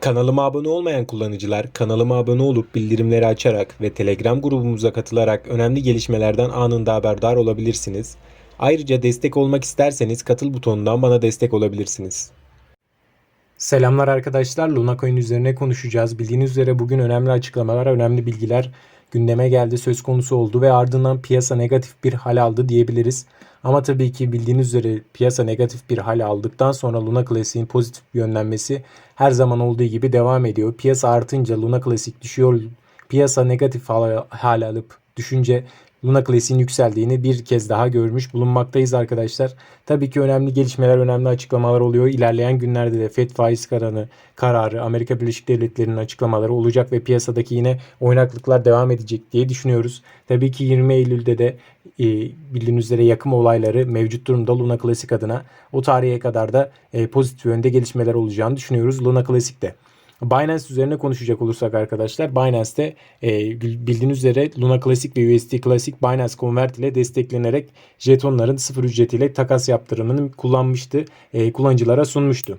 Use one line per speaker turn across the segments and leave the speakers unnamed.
Kanalıma abone olmayan kullanıcılar kanalıma abone olup bildirimleri açarak ve Telegram grubumuza katılarak önemli gelişmelerden anında haberdar olabilirsiniz. Ayrıca destek olmak isterseniz katıl butonundan bana destek olabilirsiniz. Selamlar arkadaşlar. Luna Coin üzerine konuşacağız. Bildiğiniz üzere bugün önemli açıklamalar, önemli bilgiler gündeme geldi, söz konusu oldu ve ardından piyasa negatif bir hal aldı diyebiliriz. Ama tabii ki bildiğiniz üzere piyasa negatif bir hal aldıktan sonra Luna Classic'in pozitif yönlenmesi her zaman olduğu gibi devam ediyor. Piyasa artınca Luna Classic düşüyor. Piyasa negatif hal, hal alıp düşünce Luna Classic'in yükseldiğini bir kez daha görmüş bulunmaktayız arkadaşlar. Tabii ki önemli gelişmeler, önemli açıklamalar oluyor. İlerleyen günlerde de FED faiz kararı, kararı Amerika Birleşik Devletleri'nin açıklamaları olacak ve piyasadaki yine oynaklıklar devam edecek diye düşünüyoruz. Tabii ki 20 Eylül'de de e, bildiğiniz üzere yakım olayları mevcut durumda Luna Classic adına. O tarihe kadar da e, pozitif yönde gelişmeler olacağını düşünüyoruz Luna Classic'te. Binance üzerine konuşacak olursak arkadaşlar Binance'te e, bildiğiniz üzere Luna Classic ve USD Classic Binance Convert ile desteklenerek jetonların sıfır ücretiyle takas yaptırımını kullanmıştı. E, kullanıcılara sunmuştu.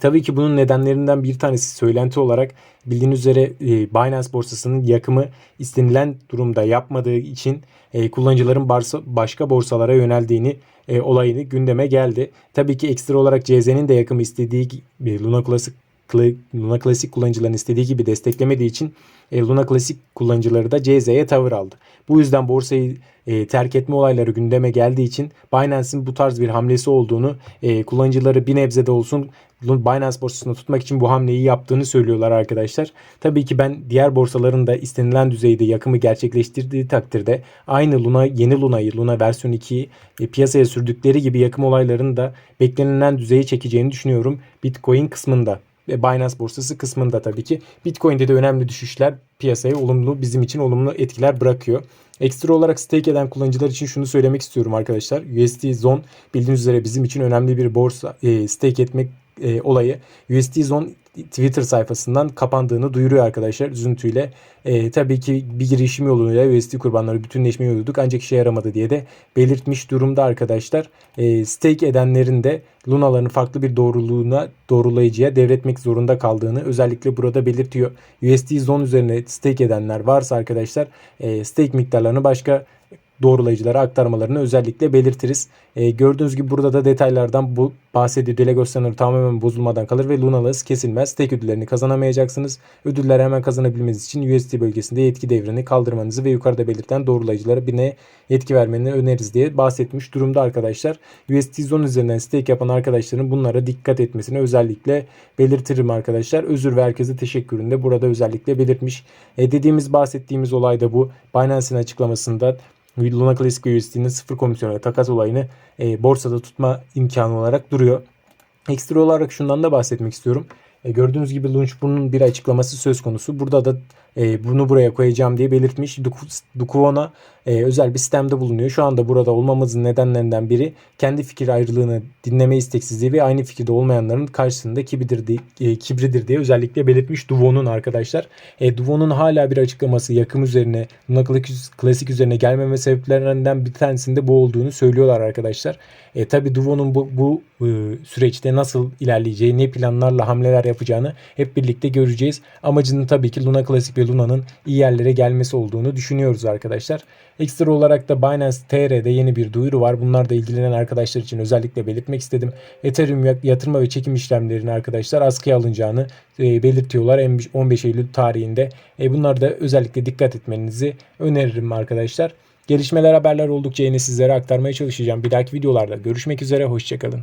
Tabii ki bunun nedenlerinden bir tanesi söylenti olarak bildiğiniz üzere e, Binance borsasının yakımı istenilen durumda yapmadığı için e, kullanıcıların başka borsalara yöneldiğini e, olayını gündeme geldi. Tabii ki ekstra olarak CZ'nin de yakımı istediği Luna Classic Luna Classic kullanıcıların istediği gibi desteklemediği için e, Luna Classic kullanıcıları da CZ'ye tavır aldı. Bu yüzden borsayı e, terk etme olayları gündeme geldiği için Binance'in bu tarz bir hamlesi olduğunu e, kullanıcıları bir nebze de olsun Binance borsasında tutmak için bu hamleyi yaptığını söylüyorlar arkadaşlar. Tabii ki ben diğer borsaların da istenilen düzeyde yakımı gerçekleştirdiği takdirde aynı Luna yeni Luna'yı Luna versiyon 2'yi e, piyasaya sürdükleri gibi yakım olaylarını da beklenilen düzeye çekeceğini düşünüyorum Bitcoin kısmında ve Binance borsası kısmında tabii ki. Bitcoin'de de önemli düşüşler piyasaya olumlu bizim için olumlu etkiler bırakıyor. Ekstra olarak stake eden kullanıcılar için şunu söylemek istiyorum arkadaşlar. USD Zone bildiğiniz üzere bizim için önemli bir borsa e, stake etmek e, olayı. USD Zone Twitter sayfasından kapandığını duyuruyor arkadaşlar üzüntüyle. E, tabii ki bir girişim yoluyla USD kurbanları bütünleşmeyi yoluyorduk ancak işe yaramadı diye de belirtmiş durumda arkadaşlar. E, stake edenlerin de Luna'ların farklı bir doğruluğuna doğrulayıcıya devretmek zorunda kaldığını özellikle burada belirtiyor. USD Zone üzerine stake edenler varsa arkadaşlar e, stake miktarlarını başka doğrulayıcılara aktarmalarını özellikle belirtiriz. E, gördüğünüz gibi burada da detaylardan bu bahsediyor. Delegos sınırı tamamen bozulmadan kalır ve Lunaless kesilmez. Tek ödüllerini kazanamayacaksınız. Ödülleri hemen kazanabilmeniz için USD bölgesinde yetki devrini kaldırmanızı ve yukarıda belirten doğrulayıcılara birine yetki vermeni öneririz diye bahsetmiş durumda arkadaşlar. USD Zone üzerinden stake yapan arkadaşların bunlara dikkat etmesini özellikle belirtirim arkadaşlar. Özür ve herkese teşekkürünü de burada özellikle belirtmiş. E, dediğimiz bahsettiğimiz olay da bu. Binance'in açıklamasında Luna Classic USD'nin sıfır komisyonel takas olayını e, borsada tutma imkanı olarak duruyor. Ekstra olarak şundan da bahsetmek istiyorum. E, gördüğünüz gibi Lunch bunun bir açıklaması söz konusu. Burada da e, bunu buraya koyacağım diye belirtmiş. Dukuvona e, özel bir sistemde bulunuyor. Şu anda burada olmamızın nedenlerinden biri kendi fikir ayrılığını dinleme isteksizliği ve aynı fikirde olmayanların karşısında kibridir diye, e, kibridir diye özellikle belirtmiş Duvon'un arkadaşlar. E, Duvon'un hala bir açıklaması yakım üzerine, Luna Klasik üzerine gelmeme sebeplerinden bir tanesinde bu olduğunu söylüyorlar arkadaşlar. E, Tabi Duvon'un bu, bu e, süreçte nasıl ilerleyeceği, ne planlarla hamleler yapacağını hep birlikte göreceğiz. Amacının tabii ki Luna Classic ve Luna'nın iyi yerlere gelmesi olduğunu düşünüyoruz arkadaşlar. Ekstra olarak da Binance TR'de yeni bir duyuru var. Bunlar da ilgilenen arkadaşlar için özellikle belirtmek istedim. Ethereum yatırma ve çekim işlemlerinin arkadaşlar askıya alınacağını e, belirtiyorlar 15 Eylül tarihinde. E, bunlar da özellikle dikkat etmenizi öneririm arkadaşlar. Gelişmeler haberler oldukça yine sizlere aktarmaya çalışacağım. Bir dahaki videolarda görüşmek üzere. Hoşçakalın.